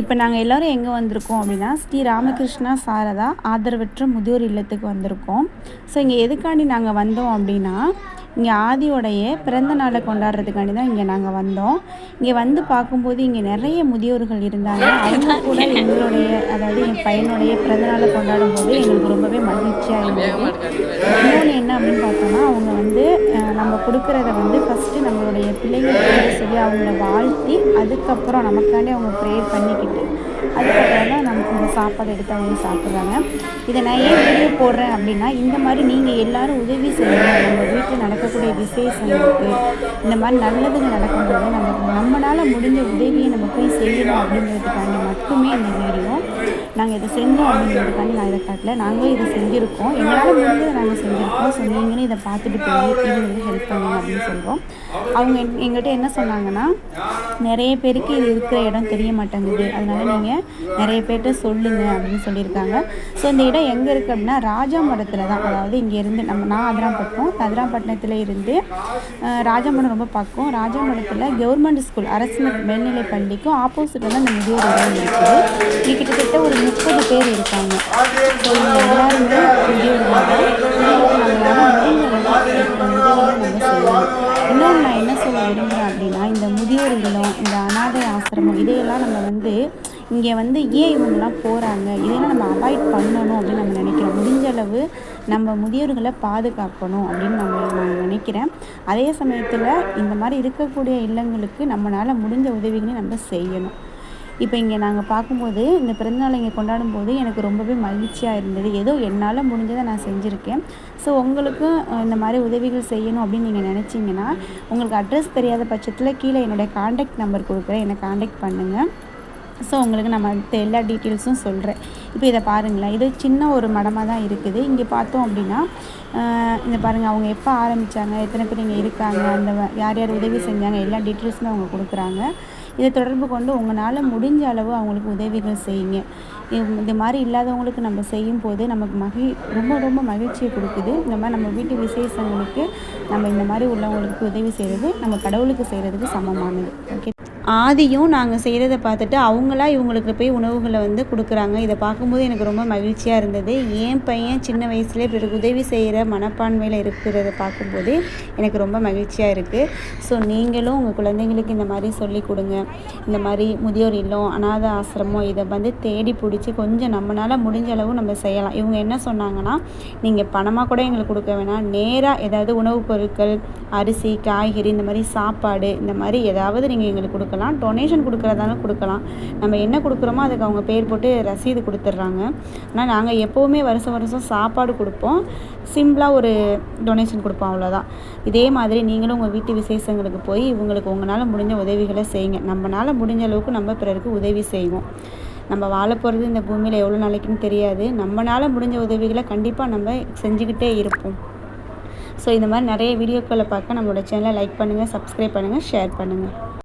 இப்போ நாங்கள் எல்லோரும் எங்கே வந்திருக்கோம் அப்படின்னா ஸ்ரீ ராமகிருஷ்ணா சாரதா ஆதரவற்ற முதியோர் இல்லத்துக்கு வந்திருக்கோம். ஸோ இங்கே எதுக்காண்டி நாங்கள் வந்தோம் அப்படின்னா இங்கே ஆதியோடைய பிறந்த நாளை கொண்டாடுறதுக்காண்டி தான் இங்கே நாங்கள் வந்தோம். இங்கே வந்து பார்க்கும்போது இங்கே நிறைய முதியோர்கள் இருந்தாங்க. அவங்க கூட எங்களுடைய அதாவது என் பையனுடைய பிறந்த நாளை கொண்டாடும் போது எங்களுக்கு ரொம்பவே மகிழ்ச்சியாக இருந்தது. இன்னொன்று என்ன அப்படின்னு பார்த்தோம்னா அவங்க வந்து நம்ம கொடுக்குறத வந்து ஃபஸ்ட்டு நம்மளுடைய பிள்ளைங்களுக்கு சொல்லி அவங்கள வாழ்த்தி அதுக்கப்புறம் நமக்காண்டி அவங்க ப்ரேயர் பண்ணிக்கிட்டு அதுக்கப்புறம் தான் நமக்கு இந்த சாப்பாடு எடுத்து அவங்க சாப்பிட்றாங்க. இதை நான் ஏன் வீடியோ போடுறேன் அப்படின்னா இந்த மாதிரி நீங்கள் எல்லோரும் உதவி செய்யணும் நம்ம வீட்டில் நடக்கக்கூடிய இருக்குது இந்த மாதிரி நல்லதுங்க நடக்கும்போது நமக்கு நம்மளால் முடிஞ்ச உதவியை நம்ம போய் செய்யணும் அப்படிங்கிறதுக்காண்டி மட்டுமே இந்த வீடியோ நாங்கள் இதை செஞ்சோம் அப்படிங்கிறதுக்காண்டி நான் இதை காட்டல நாங்களும் இதை செஞ்சுருக்கோம். எங்களால் முடிஞ்சதை நாங்கள் செஞ்சுருக்கோம். ஸோ நீங்களும் இதை பார்த்துட்டு போய் இது ஹெல்ப் பண்ணுங்க அப்படின்னு சொல்கிறோம் அவங்க எங்கள்கிட்ட என்ன சொன்னாங்கன்னா நிறைய பேருக்கு இது இருக்கிற இடம் தெரிய மாட்டேங்குது. அதனால் நீங்கள் நிறைய பேர்கிட்ட சொல்லுங்கள் அப்படின்னு சொல்லியிருக்காங்க. ஸோ இந்த இடம் எங்கே இருக்குது அப்படின்னா ராஜா மடத்தில் தான். அதாவது இங்கேருந்து நம்ம நான் அதிராம்பட்டினம் அதிராம்பட்டினத்தில் இருந்து ராஜாமடம் ரொம்ப பக்கம். ராஜாமடத்தில் கவர்மெண்ட் ஸ்கூல் அரசு மேல்நிலை பள்ளிக்கும் ஆப்போசிட்டில் தான் இந்த முதியோர் இடம் இருக்குது. இது கிட்டத்தட்ட ஒரு முப்பது பேர் இருக்காங்க. ஸோ இவங்க எல்லாருமே இன்னொன்று நான் என்ன சொல்ல விரும்புகிறேன் அப்படின்னா இந்த முதியோர் இல்லம் இந்த அனாதை ஆசிரமம் இதையெல்லாம் நம்ம வந்து இங்கே வந்து ஏன் இவங்கெல்லாம் போகிறாங்க இதெல்லாம் நம்ம அவாய்ட் பண்ணணும் அப்படின்னு நம்ம நினைக்கிறோம். முடிஞ்ச அளவு நம்ம முதியோர்களை பாதுகாக்கணும் அப்படின்னு நம்ம நான் நினைக்கிறேன். அதே சமயத்தில் இந்த மாதிரி இருக்கக்கூடிய இல்லங்களுக்கு நம்மளால் முடிஞ்ச உதவிகளை நம்ம செய்யணும். இப்போ இங்கே நாங்கள் பார்க்கும்போது இந்த பிறந்தநாளை இங்கே கொண்டாடும் போது எனக்கு ரொம்பவே மகிழ்ச்சியாக இருந்தது. ஏதோ என்னால் முடிஞ்சதை நான் செஞ்சுருக்கேன். ஸோ உங்களுக்கும் இந்த மாதிரி உதவிகள் செய்யணும் அப்படின்னு நீங்கள் நினச்சிங்கன்னா உங்களுக்கு அட்ரஸ் தெரியாத பட்சத்தில் கீழே என்னுடைய காண்டாக்ட் நம்பர் கொடுக்குறேன். என்னை காண்டாக்ட் பண்ணுங்கள் ஸோ உங்களுக்கு நம்ம அடுத்த எல்லா டீட்டெயில்ஸும் சொல்கிறேன் இப்போ இதை பாருங்களேன். இது சின்ன ஒரு மடமாக தான் இருக்குது. இங்கே பார்த்தோம் அப்படின்னா இந்த பாருங்கள் அவங்க எப்போ ஆரம்பித்தாங்க எத்தனை பேர் இங்கே இருக்காங்க? அந்த யார் யார் உதவி செஞ்சாங்க? எல்லா டீட்டெயில்ஸுமே அவங்க கொடுக்குறாங்க. இதை தொடர்பு கொண்டு உங்களால் முடிஞ்ச அளவு அவங்களுக்கு உதவிகள் செய்யுங்க. இந்த மாதிரி இல்லாதவங்களுக்கு நம்ம செய்யும் போது நமக்கு மகி ரொம்ப ரொம்ப மகிழ்ச்சியை கொடுக்குது. இந்த மாதிரி நம்ம வீட்டு விசேஷங்களுக்கு நம்ம இந்த மாதிரி உள்ளவங்களுக்கு உதவி செய்கிறது நம்ம கடவுளுக்கு செய்கிறதுக்கு சமமானது. ஓகே ஆதியும் நாங்கள் செய்கிறத பார்த்துட்டு அவங்களா இவங்களுக்கு போய் உணவுகளை வந்து கொடுக்குறாங்க. இதை பார்க்கும்போது எனக்கு ரொம்ப மகிழ்ச்சியாக இருந்தது. என் பையன் சின்ன வயசுலேயே பிறகு உதவி செய்கிற மனப்பான்மையில் இருக்கிறத பார்க்கும்போது எனக்கு ரொம்ப மகிழ்ச்சியாக இருக்குது ஸோ நீங்களும் உங்கள் குழந்தைங்களுக்கு இந்த மாதிரி சொல்லி கொடுங்க. இந்த மாதிரி முதியோர் இல்லம் அனாத ஆசிரமம் இதை வந்து தேடி பிடிச்சி கொஞ்சம் நம்மளால் முடிஞ்ச அளவு நம்ம செய்யலாம். இவங்க என்ன சொன்னாங்கன்னா நீங்கள் பணமாக கூட எங்களுக்கு கொடுக்க வேணாம். நேராக ஏதாவது உணவுப் பொருட்கள் அரிசி காய்கறி இந்த மாதிரி சாப்பாடு இந்த மாதிரி ஏதாவது நீங்கள் எங்களுக்கு கொடுக்க கொடுக்கலாம். டொனேஷன் கொடுக்குறதாலும் கொடுக்கலாம். நம்ம என்ன கொடுக்குறோமோ அதுக்கு அவங்க பேர் போட்டு ரசீது கொடுத்துட்றாங்க. ஆனால் நாங்கள் எப்போவுமே வருஷம் வருஷம் சாப்பாடு கொடுப்போம். சிம்பிளாக ஒரு டொனேஷன் கொடுப்போம் அவ்வளோதான் இதே மாதிரி நீங்களும் உங்கள் வீட்டு விசேஷங்களுக்கு போய் இவங்களுக்கு உங்களால் முடிஞ்ச உதவிகளை செய்யுங்க. நம்மளால் முடிஞ்ச அளவுக்கு நம்ம பிறருக்கு உதவி செய்வோம். நம்ம வாழ போகிறது இந்த பூமியில் எவ்வளோ நாளைக்குன்னு தெரியாது. நம்மளால் முடிஞ்ச உதவிகளை கண்டிப்பாக நம்ம செஞ்சுக்கிட்டே இருப்போம். ஸோ இந்த மாதிரி நிறைய வீடியோக்களை பார்க்க நம்மளோட சேனலை லைக் பண்ணுங்கள் சப்ஸ்கிரைப் பண்ணுங்கள் ஷேர் பண்ணுங்கள்